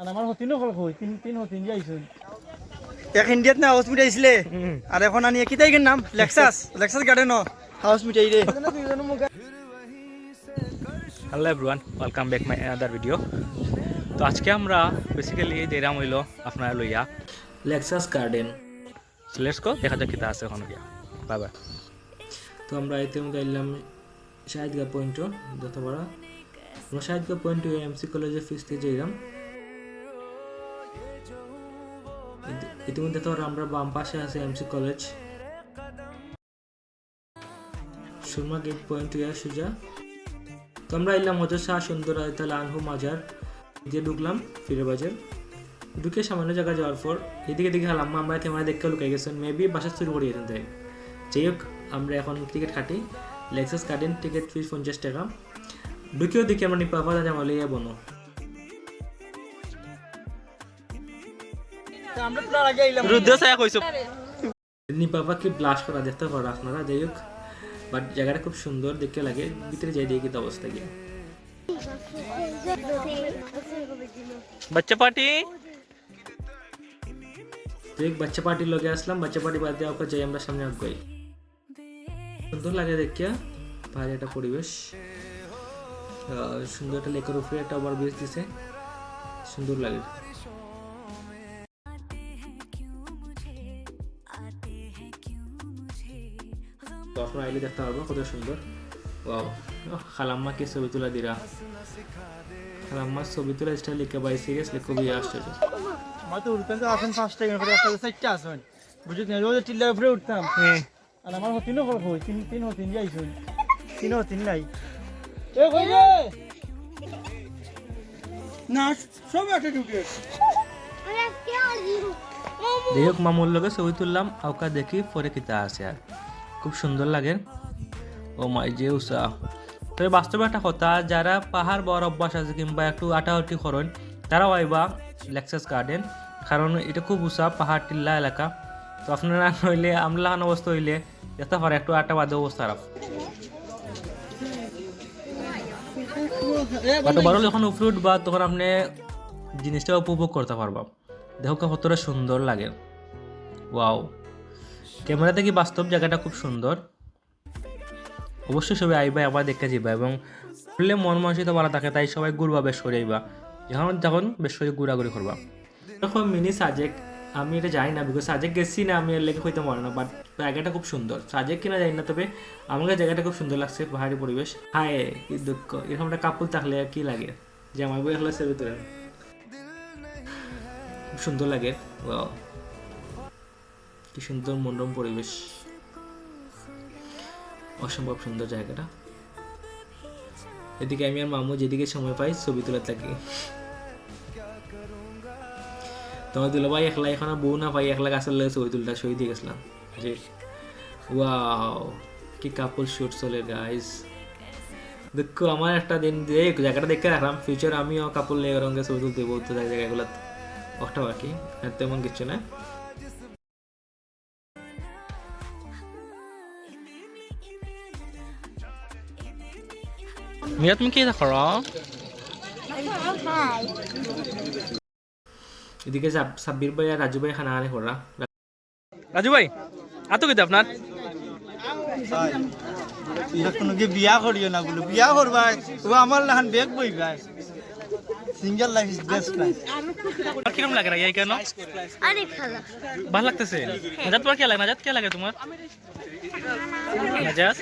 আর আমার হতিনও কল কই তিন তিন হতিন যাইছুন এক ইন্ডিয়াত না হাউস মিটাইছিলে আর এখন আনি কি তাইগের নাম লেক্সাস লেক্সাস গার্ডেন হাউস মিটাই রে hello everyone welcome back my other video তো আজকে আমরা বেসিক্যালি দেরাম হইল আপনার লইয়া। লেক্সাস গার্ডেন লেটস কো দেখা যাক কিতা আছে ওখানে গিয়া। বাই বাই তো আমরা এতে গাইলাম শাহিদগা পয়েন্টও যতবার আমরা শাহিদগা পয়েন্ট এমসি কলেজের ফিস থেকে যাইলাম। ইতিমধ্যে তো আমরা বাম পাশে আছে MC college Surma gate point ইয়া সুজা তো আমরা এলাম মজর শাহ সুন্দর আয়তাল আনহু মাজার। দিয়ে ঢুকলাম, ফিরে বাজার ঢুকে সামান্য জায়গা যাওয়ার পর এদিকে দিকে হালাম আমরা ক্যামেরা দেখতে লুকাই গেছেন। মেবি বাসা শুরু করি এখান থেকে যাই হোক, আমরা এখন টিকিট কাটি লেক্সাস গার্ডেন টিকিট ফিস পঞ্চাশ টাকা। ঢুকেও দেখি আমরা নিপা পাতা জামা লইয়া বনো। রুদ্র সায়া কইছো। নিপা পাখি ব্লাশ করা দেখতে পারো আপনারা যাই হোক। বাট জায়গাটা খুব সুন্দর দেখতে লাগে। ভিতরে যাই দিয়ে কিন্তু অবস্থা গিয়ে বাচ্চা পার্টি? তো এক বাচ্চা পার্টির লগে আসলাম বাচ্চা পার্টি বাদ দিয়ে ওকে যাই আমরা সামনে আগাই। সুন্দর লাগে দেখিয়া পাহাড়ি একটা পরিবেশ। আহ, সুন্দর একটা লেকের উপরে একটা ওভার ব্রিজ দিছে। সুন্দর লাগে। তো আপনারা আইলে দেখতে পারব কত সুন্দর। ওয়াও খালাম্মা কি ছবি তোলা দিরা? খালাম্মার ছবি তোলা স্টাইল লিখে বাই সিরিয়াসলি খুবই আশ্চর্য। আমার তো উঠতাম তো আসেন ফার্স্ট টাইম করে একটা চারটা আসেন। বুঝলি না রোজ টিল্লার উপরে উঠতাম। আর আমার হতিনও কই তিন তিন হতিন তিন হতিন নাই। এ কই রে! না সব একটা ঢুকে। মামুর লগে ছবি তুললাম আউকা দেখি পরে কিতা আছে আর। খুব সুন্দর লাগে। ও মাই যে উষা তবে বাস্তবে একটা কথা, যারা পাহাড় বড় অভ্যাস আছে কিংবা একটু আটাহটি করেন তারাও আইবা লেক্সাস গার্ডেন কারণ এটা খুব উষা পাহাড় টিল্লা এলাকা। তো আপনারা নইলে আমলা অবস্থা হইলে যেতে পারে একটু আটা বাদে অবস্থা খারাপ। যখন উপরে উঠবা, তখন আপনি জিনিসটা উপভোগ করতে পারবা। দেখো কতটা সুন্দর লাগে। ওয়াও। ক্যামেরা থেকে বাস্তব জায়গাটা খুব সুন্দর? অবশ্যই সবাই আইবা, আবার দেখতে যাবা এবং ঘুরলে মন মানসিকতা ভালো থাকে, তাই সবাই ঘুরবা, বেশ করে আইবা। যখন যখন বেশ করে ঘোরাঘুরি করবা। এরকম মিনি সাজেক, আমি এটা জানি না বিকজ সাজেক গেছি না, আমি লেগে হইতে পারে না বাট জায়গাটা খুব সুন্দর। সাজেক কিনা জানি না, তবে আমাকে জায়গাটা খুব সুন্দর লাগছে, পাহাড়ি পরিবেশ। হায়, কি দুঃখ, এরকম একটা কাপড় থাকলে আর কি লাগে? যে আমার বই হলে সেবে তুলে খুব সুন্দর লাগে. কি সুন্দর মনোরম পরিবেশ। অসম্ভব সুন্দর জায়গাটা। এদিকে আমি আর মামু যেদিকে সময় পাই ছবি তুলে থাকি। তোমার দুলা ভাই একলা এখন বউ না পাই একলা গাছের লাগে ছবি তুলটা সই দিয়ে গেছিলাম। যে, ওয়াও, কি কাপল শুট চলে গাইস দেখো, আমার একটা দিন দিয়ে জায়গাটা দেখে রাখলাম। ফিউচার আমিও কাপড় লেগে রঙে ছবি তুলতে বহুত জায়গাগুলো ওটাও আর কি আর তেমন কিছু না। মিয়া তুমি কি করো এদিকে সাব- সাব্বির ভাই আর রাজু ভাই খানা আনে করা রাজু ভাই আতো কিতা আপনার? কোনো কি বিয়া করিও না বলো? বিয়া ভাই ও আমার লাহান বেগ বই ভাই single life is best life তোমার কিরম লাগে রাইয়া কেন? অনেক ভালো ভালো লাগতেছে? নাজাত তোমার কে লাগে? নাজাত কে লাগে তোমার? নাজাত?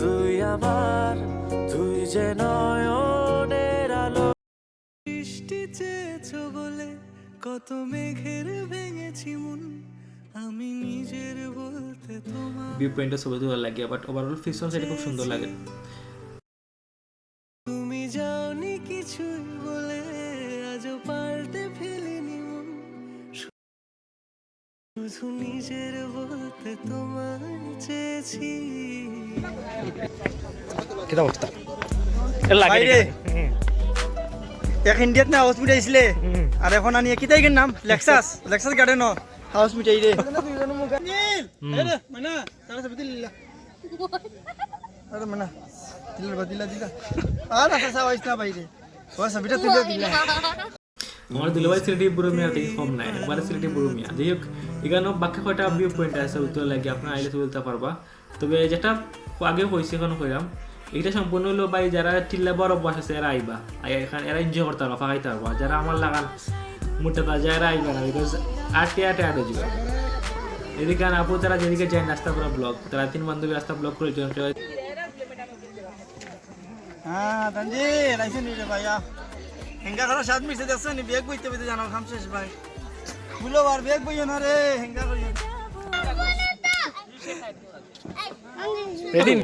তুই আমার তুই যে নয়নের আলো বৃষ্টি চেয়েছো বলে কত মেঘের ভেঙেছি মন। আমি নিজের বলতে তোমার ভিউ পয়েন্টে ছবি তোলা লাগে বাট ওভারঅল সেটা খুব সুন্দর লাগে। তুমি যাওনি কিছুই বলে আজও পাল্টে ফেলিনি মন। শুধু নিজের বলতে তোমায় চেয়েছি। অবস্থা লাগে এক ইন্ডিয়াত না হুম। আর এখন আনি কি তাইগের নাম? লেক্সাস লেক্সাস গার্ডেন হাউস মিটাই রে মানা তারা ছবি তুলিলা আরে মানা দিলার বা দিলা দিলা আর আচ্ছা সাবাইস না বাইরে ও ছবিটা তুলে দিলা আমার দিলবাই সিলেটি বুড়ো থেকে কম নাই একবারে সিলেটি বুড়ো যাই হোক এখানেও বাকি কয়টা ভিউ পয়েন্ট আছে উত্তর লাগে আপনার আইলে বলতে পারবা তবে যেটা আগে হয়েছে এখানে এটা সম্পূর্ণ হলো ভাই যারা টিল্লা বড় বয়স আছে এরা আইবা এরা এনজয় করতে পারবা ফাঁকাইতে পারবা যারা আমার লাগান মোটা তাজা এরা আইবা না বিকজ আটে আটে আটে যাবে এদিকে আর আপু তারা যেদিকে যায় রাস্তা পুরো ব্লক তারা তিন বান্ধবী রাস্তা ব্লক করে জন্য হ্যাঁ তানজি লাইছে নি রে ভাইয়া? হেঙ্গা খারাপ স্বাদ মিশে দেখছ নি বেগ বইতে বইতে জানো খাম শেষ ভাই। বুলো আর বেগ বইও না রে হেঙ্গা করিও। রেডি?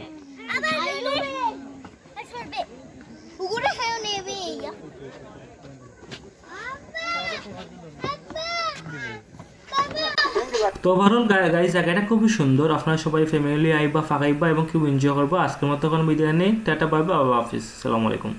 তো ওভারঅল গাড়ি জায়গাটা খুবই সুন্দর। আপনারা সবাই ফ্যামিলি আইবা, ফাঁকাইবা এবং খুব এনজয় করব। আজকের মতো এখন বিদায় নেই। টাটা পাইবা বাবা হাফিজ। আসসালামু আলাইকুম।